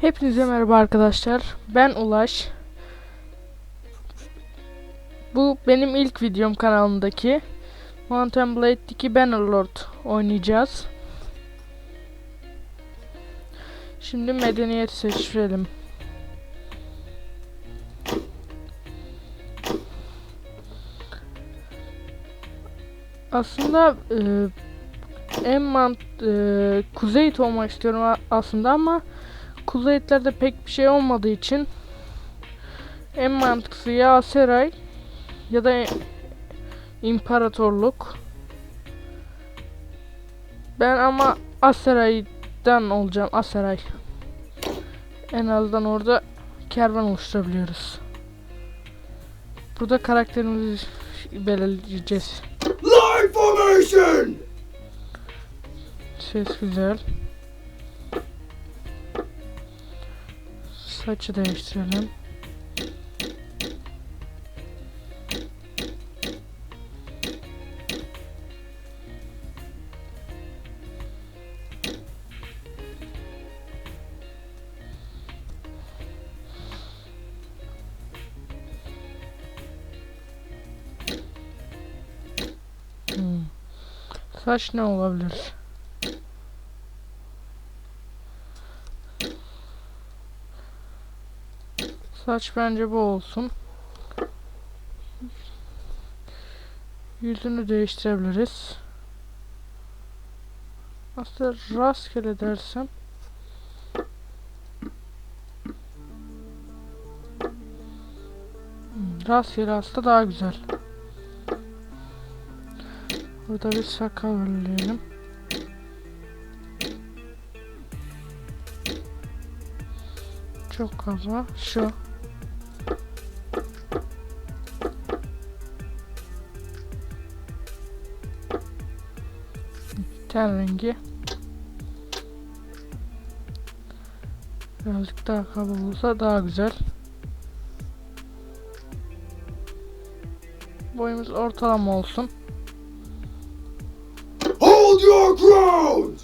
Hepinize merhaba arkadaşlar. Ben Ulaş. Bu benim ilk videom kanalımdaki. Mountain Blade'deki Bannerlord oynayacağız. Şimdi medeniyet seçelim. Aslında e, en mant e, Kuzeyit olmak istiyorum aslında ama Kuzeyitlerde pek bir şey olmadığı için en mantıklısı ya Aseray ya da İmparatorluk. Ben ama Aseray'dan olacağım. Aseray. En azından orada kervan oluşturabiliyoruz. Burada karakterimizi belirleyeceğiz. Line formation! Ses güzel. Saçı değiştirelim. Hmm. Saç ne olabilir? Saç bence bu olsun. Yüzünü değiştirebiliriz. Aslında rastgele dersem Hmm, Rastgele aslında daha güzel. Burada bir sakal belirleyelim. Çok kaba. Şu. Ten rengi. Birazcık daha kaba olsa daha güzel. Boyumuz ortalama olsun. Hold your ground!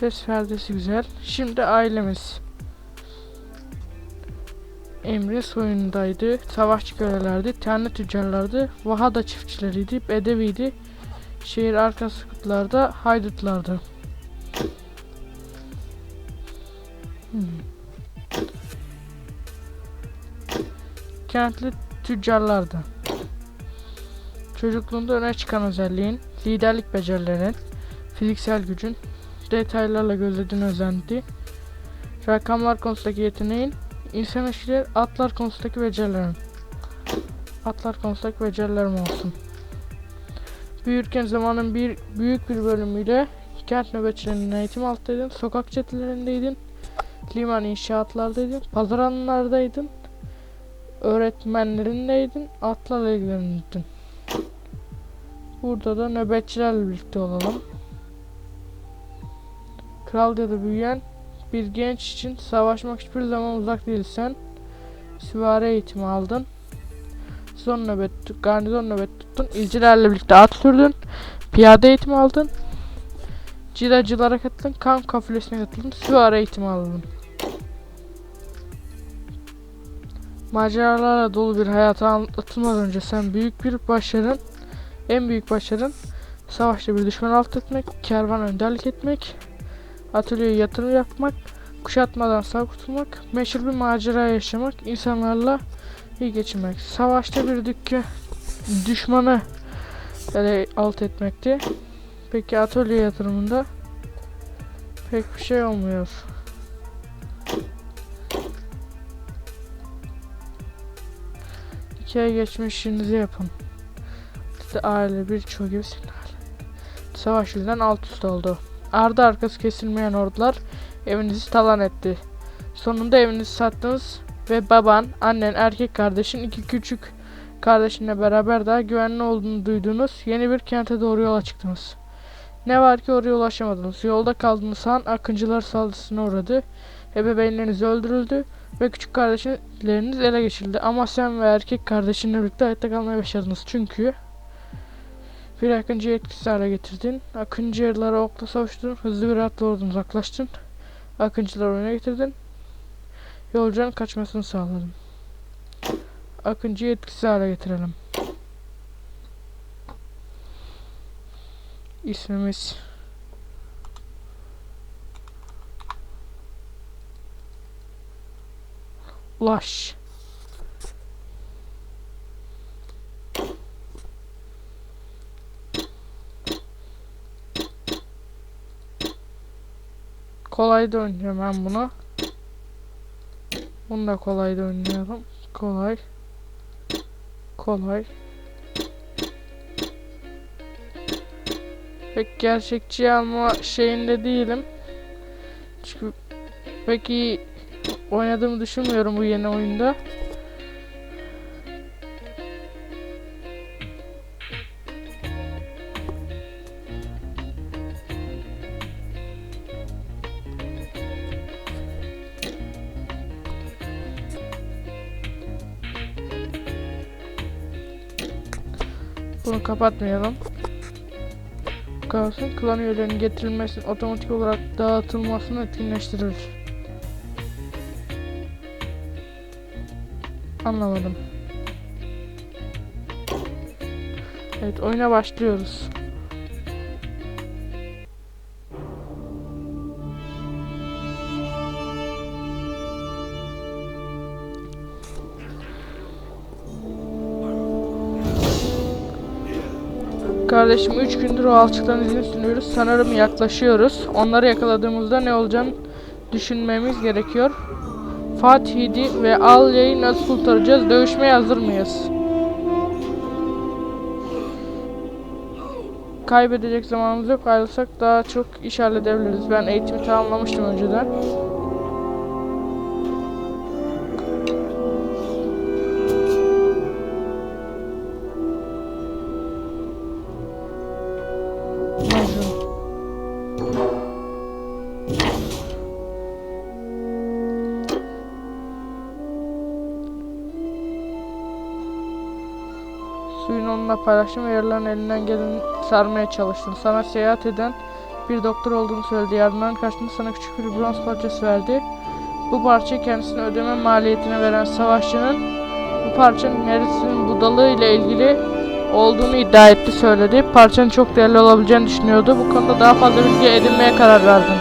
Ses perdesi güzel. Şimdi ailemiz. Emre soyundaydı. Savaşçı kölelerdi. Tenli tüccarlardı. Vahada çiftçileriydi. Bedeviydi. Şehir arka sıkıtlarda haydutlardı. Hmm. Kentli tüccarlardı. Çocukluğunda öne çıkan özelliğin, liderlik becerilerinin, fiziksel gücün, detaylarla gözlediğini özendi. Rakamlar konusundaki yeteneğin, insan ilişkileri, atlar konusundaki becerilerin. Atlar konusundaki becerilerim olsun. Büyürken zamanın bir büyük bir bölümüyle kent nöbetçilerinin eğitim alttaydın, sokak çetelerindeydin, liman inşaatlardaydın, pazar alanlardaydın, öğretmenlerindeydin, atlarla ilgilenirdin. Burada da nöbetçilerle birlikte olalım. Kral ya da büyüyen bir genç için savaşmak hiçbir zaman uzak değil. Sen süvari eğitimi aldın. Son nöbet, garnizon nöbet tuttun. İzcilerle birlikte at sürdün. Piyade eğitimi aldın. Cilacılara katıldın. Kamp kafilesine katıldın. Süvari eğitimi aldın. Maceralarla dolu bir hayata atılmadan önce sen büyük bir başarın, en büyük başarın savaşta bir düşman alt etmek, kervan önderlik etmek, atölyeye yatırım yapmak, kuşatmadan sağ kurtulmak, meşhur bir macera yaşamak, insanlarla iyi geçinmek. Savaşta bir dükke düşmanı ele alt etmekti. Peki atölye yatırımında pek bir şey olmuyor. Hikaye geçmişinizi yapın. İşte aile birçoğu gibi senin ailen. Savaş yüzünden alt üst oldu. Ardı arkası kesilmeyen ordular evinizi talan etti. Sonunda evinizi sattınız ve baban, annen, erkek kardeşin, iki küçük kardeşinle beraber daha güvenli olduğunu duyduğunuz yeni bir kente doğru yola çıktınız. Ne var ki oraya ulaşamadınız. Yolda kaldığınız an akıncılar saldırısına uğradı. Ebeveynleriniz öldürüldü ve küçük kardeşleriniz ele geçirildi. Ama sen ve erkek kardeşinle birlikte hayatta kalmayı başardınız. Çünkü bir akıncıyı etkisiz hale getirdin. Akıncılara okla savaştın. Hızlı bir atla oradan uzaklaştın. Akıncıları oyuna getirdin. Yolcuların kaçmasını sağladım. Akıncı'yı etkisiz hale getirelim. İsmimiz Ulaş. Kolay da oynayacağım ben bunu. Bunu da kolay da. Kolay. Kolay. Pek gerçekçi alma şeyinde değilim. Çünkü pek iyi oynadığımı düşünmüyorum bu yeni oyunda. Kapatmayalım. Kalsın klan üyelerinin getirilmesinin otomatik olarak dağıtılmasını etkinleştirir. Anlamadım. Evet oyuna başlıyoruz. Kardeşim 3 gündür o alçıkların izini sürüyoruz. Sanırım yaklaşıyoruz. Onları yakaladığımızda ne olacağını düşünmemiz gerekiyor. Fatih'i ve Alya'yı nasıl kurtaracağız? Dövüşmeye hazır mıyız? Kaybedecek zamanımız yok. Ayrılsak daha çok iş halledebiliriz. Ben eğitimi tamamlamıştım önceden. Paylaştım ve yaraların elinden geleni sarmaya çalıştım. Sana seyahat eden bir doktor olduğunu söyledi. Yardımların karşılığında sana küçük bir bronz parçası verdi. Bu parçayı kendisine ödeme maliyetine veren savaşçının bu parçanın neresinin budalığı ile ilgili olduğunu iddia etti söyledi. Parçanın çok değerli olabileceğini düşünüyordu. Bu konuda daha fazla bilgi edinmeye karar verdim.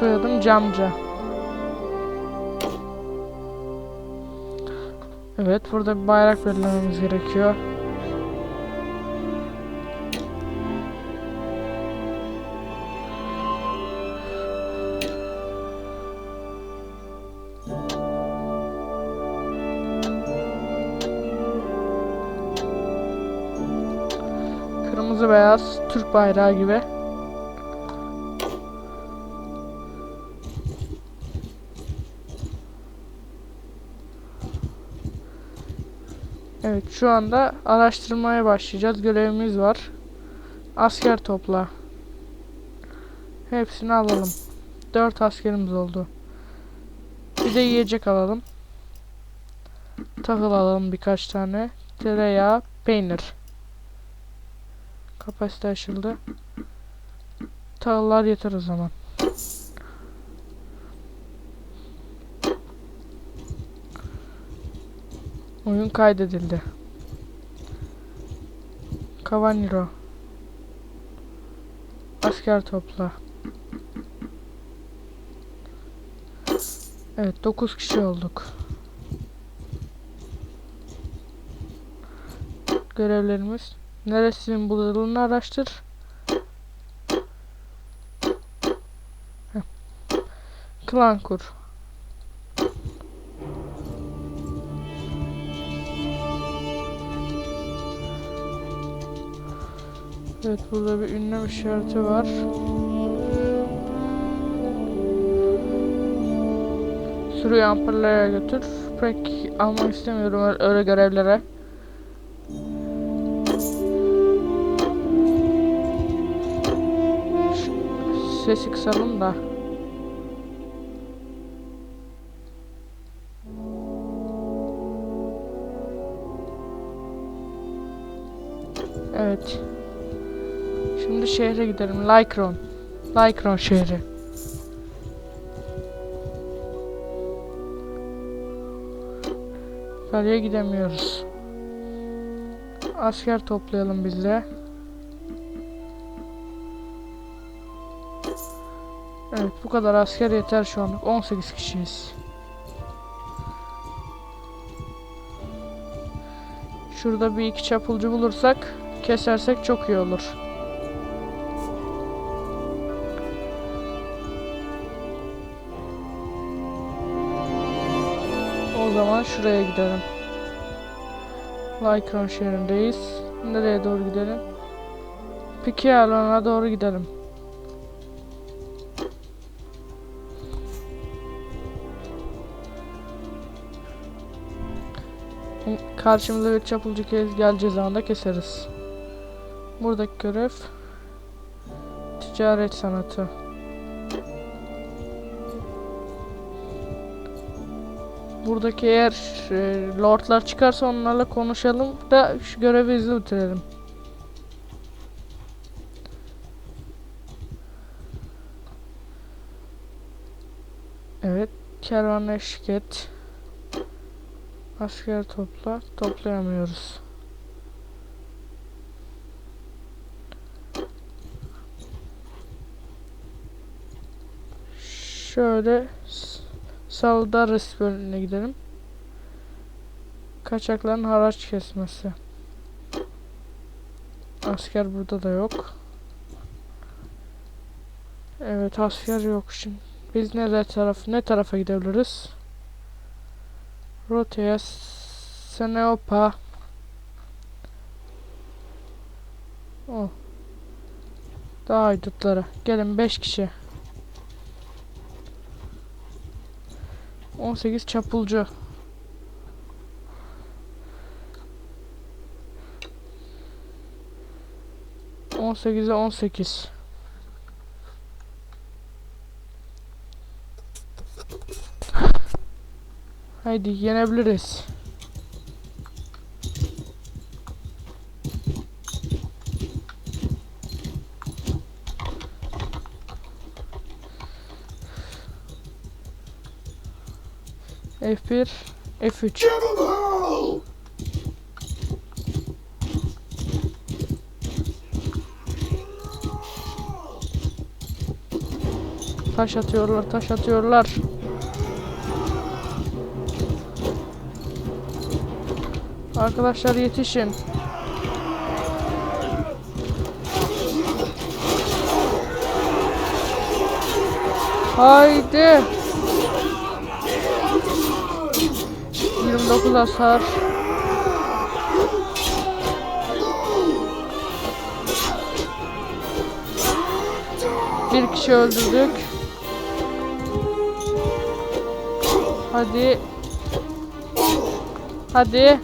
Soyadım Camca. Evet, burada bir bayrak belirlememiz gerekiyor. Kırmızı beyaz Türk bayrağı gibi. Evet şu anda araştırmaya başlayacağız. Görevimiz var. Asker topla. Hepsini alalım. 4 askerimiz oldu. Bir de yiyecek alalım. Tahıl alalım birkaç tane. Tereyağı, peynir. Kapasite açıldı. Tahıllar yeter o zaman. Oyun kaydedildi. Kavaniro. Asker topla. Evet 9 kişi olduk. Görevlerimiz neresinin bulunduğunu araştır. Heh. Klan kur. Evet burada bir ünlem işareti var. Sürüyü amperlere götür. Pek almak istemiyorum öyle, görevlere. Sesi kısalım da. Evet şehre gidelim. Lycron. Lycron şehri. Kaleye gidemiyoruz. Asker toplayalım biz de. Evet bu kadar asker yeter şu anlık. 18 kişiyiz. Şurada bir iki çapulcu bulursak kesersek çok iyi olur. Zaman şuraya gidelim. Lycron şehrindeyiz. Nereye doğru gidelim? Piki alanına doğru gidelim. Karşımıza bir çapulcu kez geleceği zaman da keseriz. Buradaki görev ticaret sanatı. Buradaki eğer e, lordlar çıkarsa onlarla konuşalım da şu görevi hızlı bitirelim. Evet, kervan eşlik et. Asker topla, toplayamıyoruz. Şöyle Saldaris bölümüne gidelim. Kaçakların haraç kesmesi. Asker burada da yok. Evet asker yok şimdi. Biz ne taraf ne tarafa gidebiliriz? Rotaya Seneopa. Oh. Daha haydutlara. Gelin 5 kişi. 18 çapulcu. On sekize on sekiz. Haydi yenebiliriz. F1, F3. Give 'em hell! Taş atıyorlar, taş atıyorlar. Arkadaşlar yetişin. Haydi. 29 hasar. Bir kişi öldürdük. Hadi. Hadi.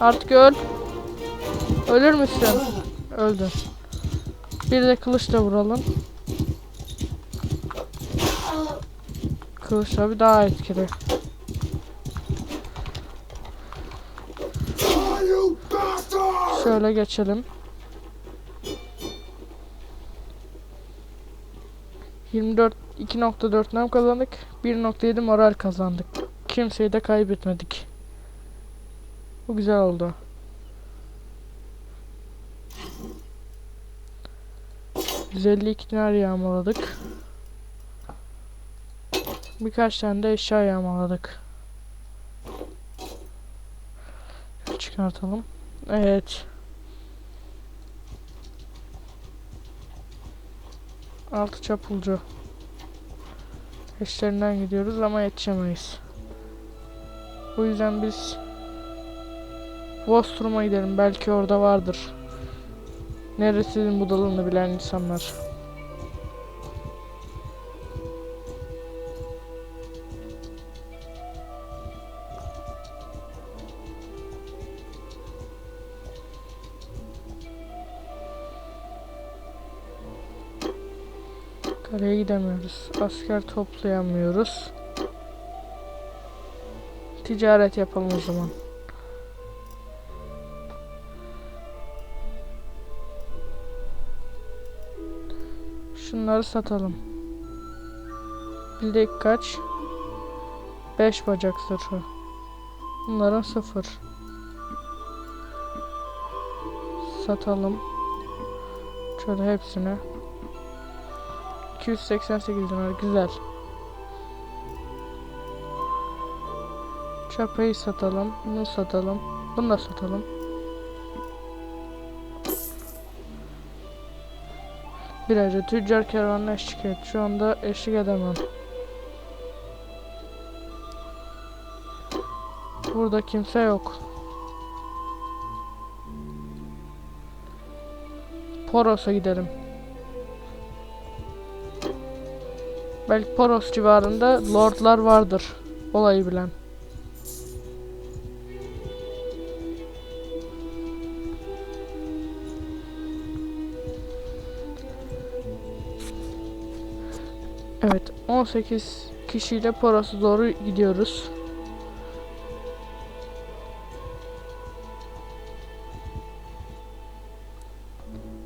Artık öl. Ölür müsün? Öldün. Bir de kılıçla vuralım. Kılıç tabi daha etkili. Şöyle geçelim. 24 2.4 nam kazandık. 1.7 moral kazandık. Kimseyi de kaybetmedik. Bu güzel oldu. ...152 dinar yağmaladık. Birkaç tane de eşya yağmaladık. Çıkartalım. Evet. Altı çapulcu. Eşlerinden gidiyoruz ama yetişemeyiz. O yüzden biz Vostrum'a gidelim. Belki orada vardır. Neresinin budalığını bilen insanlar. Kaleye gidemiyoruz. Asker toplayamıyoruz. Ticaret yapalım o zaman. Şunları satalım. Bildik kaç? 5 bacak zırhı. Bunların sıfır. Satalım. Şöyle hepsini. 288 dinar güzel. Çapayı satalım. Bunu satalım. Bunu da satalım. Bir ayrı tüccar kervanına eşlik et. Şu anda eşlik edemem. Burada kimse yok. Poros'a gidelim. Belki Poros civarında lordlar vardır. Olayı bilen. Evet, 18 kişiyle Poros'a doğru gidiyoruz.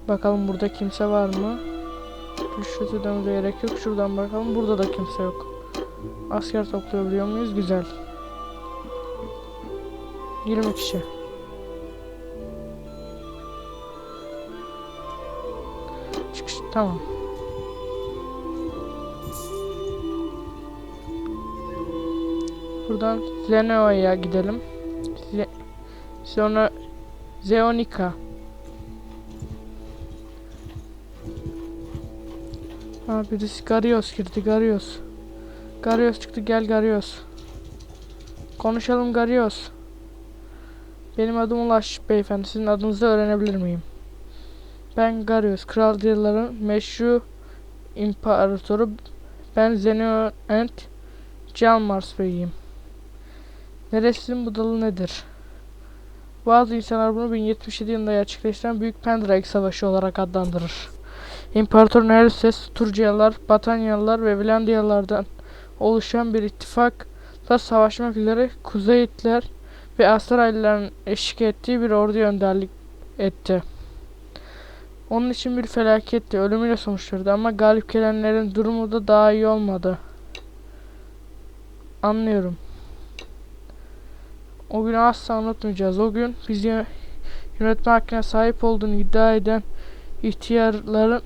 Bakalım burada kimse var mı? Rüşvet ödememize gerek yok. Şuradan bakalım. Burada da kimse yok. Asker toplayabiliyor muyuz? Güzel. 20 kişi. Çıkış. Tamam. Buradan Zenoa'ya gidelim. Ze sonra Zeonika. Ha birisi Garios girdi Garios. Garios çıktı gel Garios. Konuşalım Garios. Benim adım Ulaş beyefendi. Sizin adınızı öğrenebilir miyim? Ben Garios. Kral Diyaların meşru imparatoru. Ben Zeno and Calmars beyiyim. Neresinin budalı nedir? Bazı insanlar bunu 1077 yılında gerçekleştiren Büyük Pendragon Savaşı olarak adlandırır. İmparator Nerses, Turcayalar, Batanyalılar ve Vilandiyalardan oluşan bir ittifakla savaşmak üzere Kuzeyitler ve Asraylıların eşlik ettiği bir ordu önderlik etti. Onun için bir felaketti, ölümüyle sonuçlandı ama galip gelenlerin durumu da daha iyi olmadı. Anlıyorum. O günü asla unutmayacağız. O gün bizi yönetme hakkına sahip olduğunu iddia eden ihtiyarların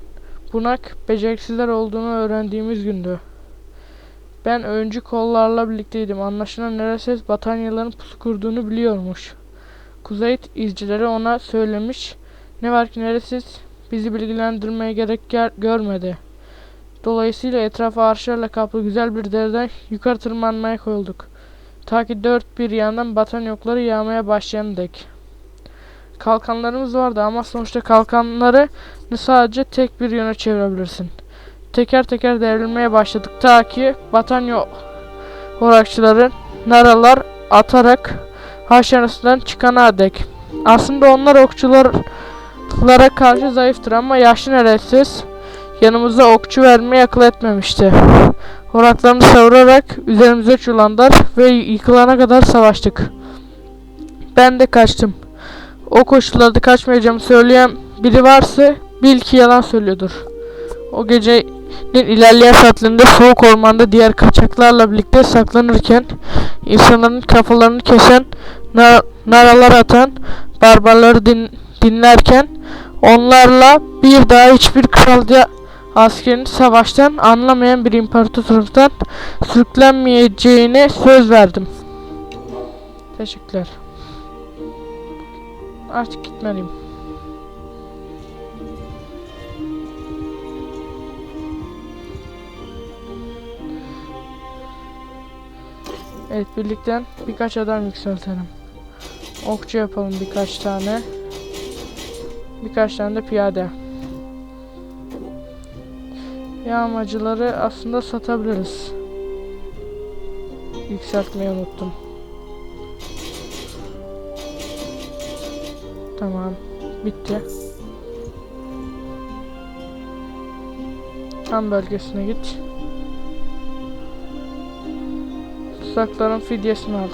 bunak, beceriksizler olduğunu öğrendiğimiz gündü. Ben öncü kollarla birlikteydim. Anlaşılan Nereses Batanyaların pusu kurduğunu biliyormuş. Kuzeyit izcileri ona söylemiş. Ne var ki Nereses bizi bilgilendirmeye gerek gel- görmedi. Dolayısıyla etrafa ağaçlarla kaplı güzel bir dereden yukarı tırmanmaya koyulduk. Ta ki dört bir yandan batan yokları yağmaya başlayan dek. Kalkanlarımız vardı ama sonuçta kalkanları sadece tek bir yöne çevirebilirsin. Teker teker devrilmeye başladık ta ki batan yok orakçıların naralar atarak haş arasından çıkana dek. Aslında onlar okçulara karşı zayıftır ama yaşlı neresiz yanımıza okçu vermeyi akıl etmemişti. Oraklarını savurarak üzerimize çulanlar ve yıkılana kadar savaştık. Ben de kaçtım. O koşullarda kaçmayacağımı söyleyen biri varsa bil ki yalan söylüyordur. O gecenin ilerleyen saatlerinde soğuk ormanda diğer kaçaklarla birlikte saklanırken insanların kafalarını kesen nar- naralar atan barbarları din- dinlerken onlarla bir daha hiçbir kralca askerini savaştan anlamayan bir imparator tarafından sürüklenmeyeceğine söz verdim. Teşekkürler. Artık gitmeliyim. Evet birlikten birkaç adam yükseltelim. Okçu yapalım birkaç tane. Birkaç tane de piyade. Yağmacıları aslında satabiliriz. Yükseltmeyi unuttum. Tamam. Bitti. Tam bölgesine git. Tutsakların fidyesini al.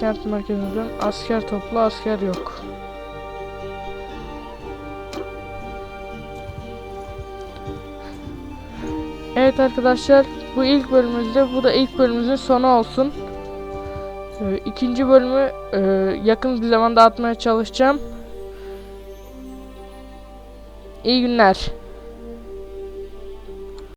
Kent merkezine. Asker topla. Asker yok. Evet arkadaşlar bu ilk bölümümüzde bu da ilk bölümümüzün sonu olsun. Ee, ikinci bölümü e, yakın bir zamanda atmaya çalışacağım. İyi günler.